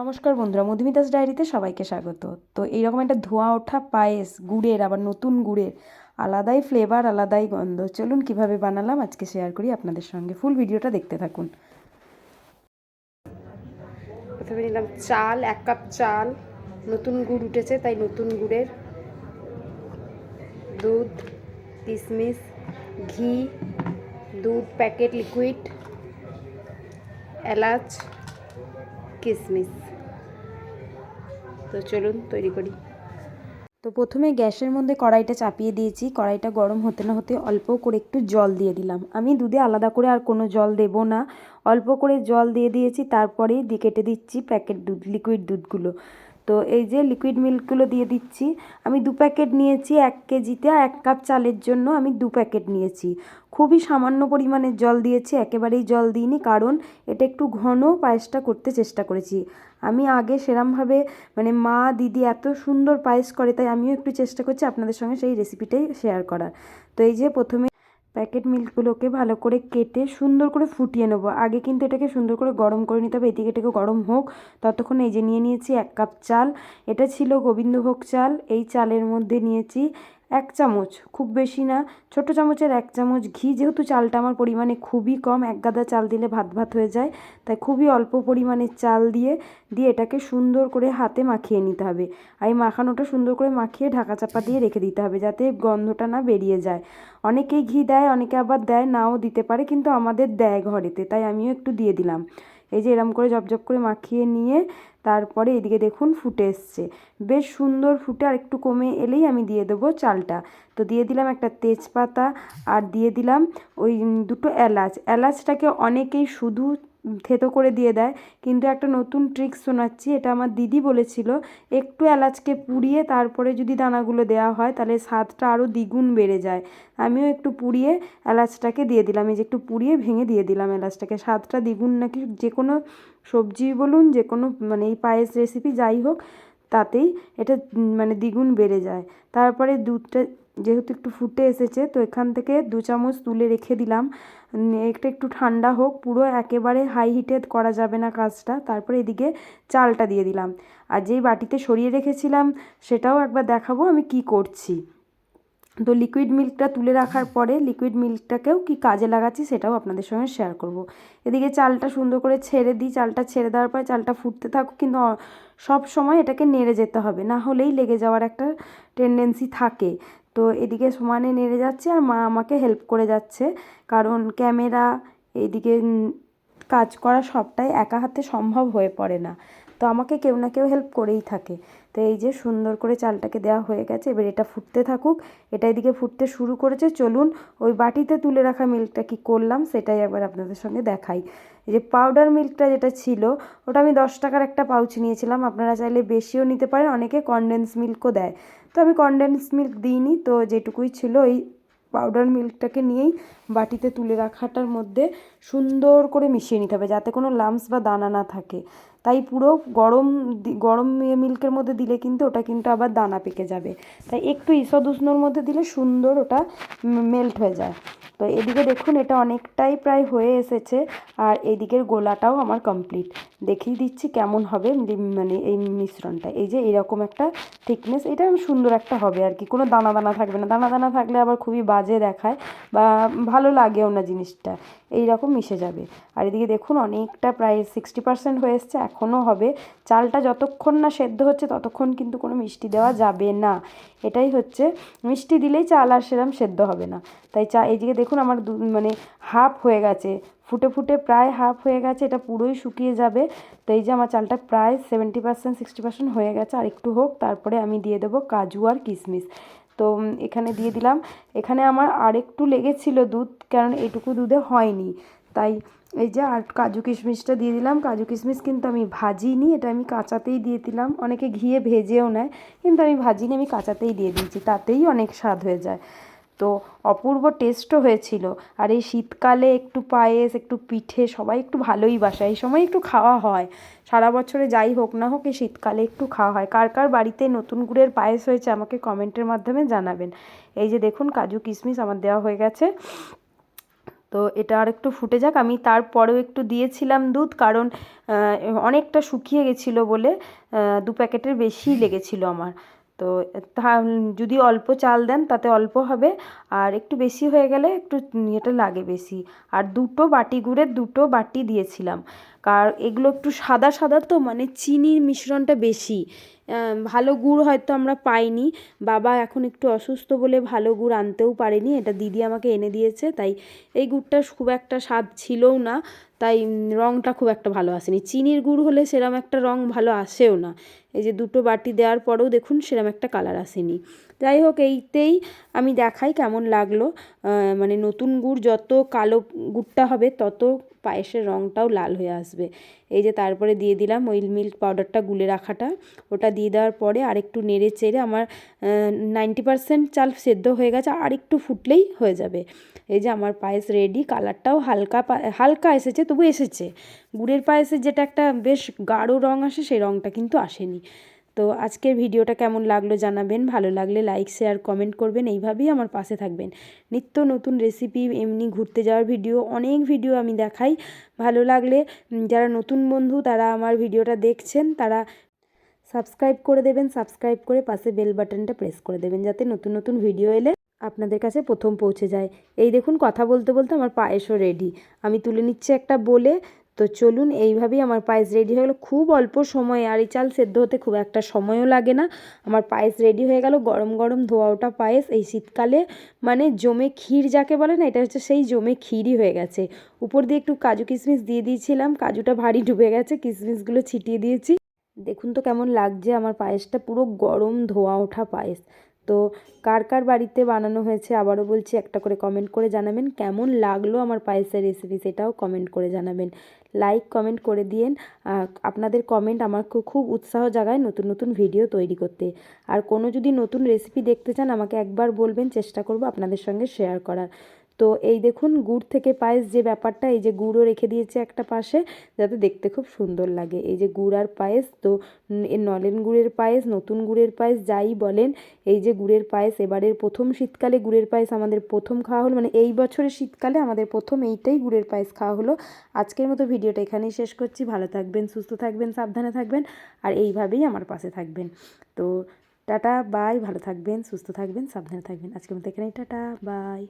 নমস্কার বন্ধুরা, মধুমিতাস ডায়েরিতে সবাইকে স্বাগত। তো এইরকম একটা ধোঁয়া ওঠা পায়েস, গুড়ের, আবার নতুন গুড়ের আলাদাই ফ্লেভার আলাদাই গন্ধ। চলুন কীভাবে বানালাম, আজকে শেয়ার করি আপনাদের সঙ্গে। ফুল ভিডিওটা দেখতে থাকুন। প্রথমে নিলাম চাল, এক কাপ চাল। নতুন গুড় উঠেছে, তাই নতুন গুড়ের দুধ কিশমিশ ঘি, দুধ প্যাকেট লিকুইড এলাচ কিশমিশ তো চলুন, তৈরি করি। তো প্রথমে গ্যাসের মধ্যে কড়াইটা চাপিয়ে দিয়েছি। কড়াইটা গরম হতে না হতে অল্প করে একটু জল দিয়ে দিলাম। আমি দুধে আলাদা করে আর কোনো জল দেব না। অল্প করে জল দিয়ে দিয়েছি তারপরেই দিয়ে কেটে দিচ্ছি প্যাকেট দুধ লিকুইড দুধগুলো। তো এই যে লিকুইড মিল্কগুলো দিয়ে দিচ্ছি, আমি দু প্যাকেট নিয়েছি এক কেজিতে এক কাপ চালের জন্য আমি দু প্যাকেট নিয়েছি। খুবই সামান্য পরিমাণে জল দিয়েছি, একেবারেই জল দিইনি কারণ এটা একটু ঘন পায়েসটা করতে চেষ্টা করেছি। আমি আগে সেরমভাবে মানে মা, দিদি এত সুন্দর পায়েস করে, তাই আমিও একটু চেষ্টা করছি আপনাদের সঙ্গে সেই রেসিপিটাই শেয়ার করার। তো এই যে প্রথমে প্যাকেট মিল্কগুলোকে ভালো করে কেটে সুন্দর করে ফুটিয়ে নেব। আগে কিন্তু এটাকে সুন্দর করে গরম করে নিতে হবে, এদিকে এটাকে গরম হোক। ততক্ষণ এই যে নিয়ে নিয়েছি এক কাপ চাল। এটা ছিল গোবিন্দভোগ চাল। এই চালের মধ্যে নিয়েছি এক চামচ, খুব বেশি না। ছোট চামচের এক চামচ ঘি, যেহেতু চালটা আমার পরিমাণে খুবই কম, এক গাদা চাল দিলে ভাত ভাত হয়ে যায়, তাই খুবই অল্প পরিমাণে চাল দিয়ে দিয়ে এটাকে সুন্দর করে হাতে মাখিয়ে নিতে হবে। আর এই মাখানোটা সুন্দর করে মাখিয়ে ঢাকা চাপা দিয়ে রেখে দিতে হবে, যাতে গন্ধটা না বেরিয়ে যায়। অনেকেই ঘি দেয়, অনেকে আবার দেয়, নাও দিতে পারে, কিন্তু আমাদের দেয় ঘরেতে, তাই আমিও একটু দিয়ে দিলাম। এই যে এরম করে জবজব করে মাখিয়ে নিয়ে তারপরে এদিকে দেখুন ফুটে এসছে। বেশ সুন্দর ফুটে আর একটু কমে এলেই আমি দিয়ে দেবো চালটা। তো দিয়ে দিলাম একটা তেজপাতা আর দিয়ে দিলাম ওই দুটো এলাচ। এলাচটাকে অনেকেই শুধু থেতো করে দিয়ে দেয়। কিন্তু একটা নতুন ট্রিক্স শোনাচ্ছি, এটা আমার দিদি বলেছিল, একটু এলাচকে পুড়িয়ে তারপরে যদি দানাগুলো দেওয়া হয়, তাহলে স্বাদটা আরও দ্বিগুণ বেড়ে যায়। আমিও একটু পুড়িয়ে এলাচটাকে দিয়ে দিলাম, এই যে একটু পুড়িয়ে ভেঙে দিয়ে দিলাম এলাচটাকে। স্বাদটা দ্বিগুণ নাকি যে কোনো সবজি বলুন, যে কোনো মানে এই পায়েস রেসিপি যাই হোক, তাতেই এটা মানে দ্বিগুণ বেড়ে যায়। তারপরে দুধটা যেহেতু একটু ফুটে এসেছে, তো এখান থেকে দু চামচ তুলে রেখে দিলাম। এটা একটু ঠান্ডা হোক, পুরো একেবারে হাই হিটে করা যাবে না কাজটা। তারপরে এদিকে চালটা দিয়ে দিলাম। আর যেই বাটিতে সরিয়ে রেখেছিলাম, সেটাও একবার দেখাবো আমি কি করছি। তো লিকুইড মিল্কটা তুলে রাখার পরে লিকুইড মিল্কটাকেও কি কাজে লাগাচ্ছি, সেটাও আপনাদের সঙ্গে শেয়ার করব। এদিকে চালটা সুন্দর করে ছেড়ে দিই। চালটা ছেড়ে দেওয়ার পরে চালটা ফুটতে থাকুক, কিন্তু সব সময় এটাকে নেড়ে যেতে হবে। না হলেই লেগে যাওয়ার একটা টেন্ডেন্সি থাকে। তো এদিকে সমানে নেড়ে যাচ্ছে আর মা আমাকে হেল্প করে যাচ্ছে। কারণ ক্যামেরা এইদিকে কাজ করা সবটাই একা হাতে সম্ভব হয়ে পড়ে না। তো আমাকে কেউ না কেউ হেল্প করেই থাকে। তো এই যে সুন্দর করে চালটাকে দেওয়া হয়ে গেছে, এবার এটা ফুটতে থাকুক। এটা এদিকে ফুটতে শুরু করেছে, চলুন ওই বাটিতে তুলে রাখা মিল্কটা কি করলাম সেটাই একবার আপনাদের সঙ্গে দেখাই। এই যে পাউডার মিল্কটা যেটা ছিল, ওটা আমি দশ টাকার একটা পাউচ নিয়েছিলাম। আপনারা চাইলে বেশিও নিতে পারেন, অনেকে কনডেন্স মিল্কও দেয়। তো আমি কন্ডেন্স মিল্ক দিইনি, তো যেটুকুই ছিল ওই পাউডার মিল্কটাকে নিয়েই বাটিতে তুলে রাখাটার মধ্যে সুন্দর করে মিশিয়ে নিতে হবে যাতে কোনো লামস বা দানা না থাকে। তাই পুরো গরম গরম মিল্কের মধ্যে দিলে কিন্তু ওটা কিন্তু আবার দানা পেকে যাবে। তাই একটু ঈষদ উষ্ণর মধ্যে দিলে সুন্দর ওটা মেল্ট হয়ে যায়। তো এদিকে দেখুন, এটা অনেকটাই প্রায় হয়ে এসেছে আর এদিকের গোলাটাও আমার কমপ্লিট দেখিয়ে দিচ্ছি কেমন হবে মানে এই মিশ্রণটা। এই যে এরকম একটা থিকনেস এটা সুন্দর একটা হবে আর কি। কোনো দানা দানা থাকবে না। দানা দানা থাকলে আবার খুবই বাজে দেখায় বা ভালো লাগেও না জিনিসটা। এই রকম মিশে যাবে। আর এদিকে দেখুন, অনেকটা প্রায় সিক্সটি পার্সেন্ট হয়ে এসছে। এখনও হবে। চালটা যতক্ষণ না সেদ্ধ হচ্ছে, ততক্ষণ কিন্তু কোনো মিষ্টি দেওয়া যাবে না। এটাই হচ্ছে, মিষ্টি দিলেই চাল আর সেরম সেদ্ধ হবে না। তাই চা এদিকে দেখুন আমার মানে হাফ হয়ে গেছে। ফুটে ফুটে প্রায় হাফ হয়ে গেছে, এটা পুরোই শুকিয়ে যাবে। তো এই যে আমার চালটা প্রায় সেভেন্টি পার্সেন্ট সিক্সটি পার্সেন্ট হয়ে গেছে, আর একটু হোক, তারপরে আমি দিয়ে দেবো কাজু আর কিশমিশ। তো এখানে দিয়ে দিলাম। এখানে আমার আরেকটু লেগেছিল দুধ, কারণ এটুকু দুধে হয়নি। তাই এই যে আর কাজু কিশমিশটা দিয়ে দিলাম। কাজু কিশমিশ কিন্তু আমি ভাজিনি, এটা আমি কাঁচাতেই দিয়ে দিলাম। অনেকে ঘিয়ে ভেজেও নেয়, কিন্তু আমি ভাজিনি, আমি কাঁচাতেই দিয়ে দিয়েছি, তাতেই অনেক স্বাদ হয়ে যায়। তো অপূর্ব টেস্টও হয়েছিল। আর এই শীতকালে একটু পায়েস, একটু পিঠে, সবাই একটু ভালোই বাসায় এই সময় একটু খাওয়া হয়। সারা বছরে যাই হোক না হোক, এই শীতকালে একটু খাওয়া হয়। কার কার বাড়িতে নতুন গুড়ের পায়েস হয়েছে, আমাকে কমেন্টের মাধ্যমে জানাবেন। এই যে দেখুন, কাজু কিশমিশ আমার দেওয়া হয়ে গেছে। তো এটা আর একটু ফুটে যাক। আমি তারপরেও একটু দিয়েছিলাম দুধ কারণ অনেকটা শুকিয়ে গেছিল বলে দু প্যাকেটের বেশি লেগেছিলো আমার। তো তা, যদি অল্প চাল দেন তাতে অল্প হবে। আর একটু বেশি হয়ে গেলে একটু এটা লাগে বেশি। আর দুটো বাটি গুঁড়ে দুটো বাটি দিয়েছিলাম। কার এগুলো একটু সাদা সাদা তো মানে চিনির মিশ্রণটা বেশি। ভালো গুড় হয়তো আমরা পাইনি। বাবা এখন একটু অসুস্থ বলে ভালো গুড় আনতেও পারেনি। এটা দিদি আমাকে এনে দিয়েছে, তাই এই গুড়টা খুব একটা স্বাদ ছিলও না। তাই রঙটা খুব একটা ভালো আসেনি। চিনির গুড় হলে সেরম একটা রঙ ভালো আসেও না। এই যে দুটো বাটি দেওয়ার পরেও দেখুন সেরম একটা কালার আসেনি। যাই হোক, এইতেই আমি দেখাই কেমন লাগল। মানে নতুন গুড় যত কালো গুড়টা হবে তত পায়েসের রঙটাও লাল হয়ে আসবে। এই যে তারপরে দিয়ে দিলাম ওই মিল্ক পাউডারটা গুলে রাখাটা। ওটা দিয়ে দেওয়ার পরে আরেকটু নেড়ে চেড়ে আমার নাইনটি পারসেন্ট চাল সেদ্ধ হয়ে গেছে আর একটু ফুটলেই হয়ে যাবে। এই যে আমার পায়েস রেডি কালারটাও হালকা হালকা এসেছে, তবু এসেছে। গুড়ের পায়েসের যেটা একটা বেশ গাঢ় রঙ আসে, সেই রঙটা কিন্তু আসেনি। তো আজকের ভিডিওটা কেমন লাগল জানাবেন। ভালো লাগলে লাইক শেয়ার কমেন্ট করবেন। এইভাবেই আমার পাশে থাকবেন। নিত্য নতুন রেসিপি এমনি ঘুরতে যাওয়ার ভিডিও, অনেক ভিডিও আমি দেখাই। ভালো লাগলে যারা নতুন বন্ধু, তারা আমার ভিডিওটা দেখছেন, তারা সাবস্ক্রাইব করে দেবেন। সাবস্ক্রাইব করে পাশে বেল বাটনটা প্রেস করে দেবেন, যাতে নতুন নতুন ভিডিও এলে আপনাদের কাছে প্রথম পৌঁছে যায়। এই দেখুন, কথা বলতে বলতে আমার পায়েসও রেডি আমি তুলে নিচ্ছি একটা বলে তো চলুন এইভাবেই আমার পায়েস রেডি হয়ে গেলো। খুব অল্প সময়ে আর এই চাল সেদ্ধ হতে খুব একটা সময়ও লাগে না। আমার পায়েস রেডি হয়ে গেল। গরম গরম ধোয়া ওঠা পায়েস। এই শীতকালে মানে জমে ক্ষীর যাকে বলে না, এটা হচ্ছে সেই জমে ক্ষীরই হয়ে গেছে। উপর দিয়ে একটু কাজু কিশমিশ দিয়ে দিয়েছিলাম। কাজুটা ভারী ডুবে গেছে। কিশমিশগুলো ছিটিয়ে দিয়েছি। দেখুন তো কেমন লাগছে আমার পায়েসটা। পুরো গরম ধোয়া ওঠা পায়েস। তো কার কার বাড়িতে বানানো হয়েছে আবারও বলছি, একটা করে কমেন্ট করে জানাবেন। কেমন লাগল আমার পায়েসের রেসিপি সেটাও কমেন্ট করে জানাবেন। লাইক কমেন্ট করে দিয়েন। আপনাদের কমেন্ট আমার খুব উৎসাহ জাগায় নতুন নতুন ভিডিও তৈরি করতে। আর কোনো যদি নতুন রেসিপি দেখতে চান, আমাকে একবার বলবেন, চেষ্টা করব আপনাদের সঙ্গে শেয়ার করার। তো এই দেখুন গুড় থেকে পায়েস যে ব্যাপারটা, এই যে গুড়ও রেখে দিয়েছে একটা পাশে, যাতে দেখতে খুব সুন্দর লাগে। এই যে গুড় আর পায়েস, তো নলেন গুড়ের পায়েস, নতুন গুড়ের পায়েস যাই বলেন, এই যে গুড়ের পায়েস, এবারের প্রথম শীতকালে গুড়ের পায়েস আমাদের প্রথম খাওয়া হলো মানে এই বছরের শীতকালে আমাদের প্রথম এইটাই গুড়ের পায়েস খাওয়া হলো। আজকের মতো ভিডিওটা এখানেই শেষ করছি। ভালো থাকবেন, সুস্থ থাকবেন, সাবধানে থাকবেন, আর এইভাবেই আমার পাশে থাকবেন। তো টাটা, বাই, ভালো থাকবেন, সুস্থ থাকবেন, সাবধানে থাকবেন। আজকের মতো এখানেই, টাটা, বাই।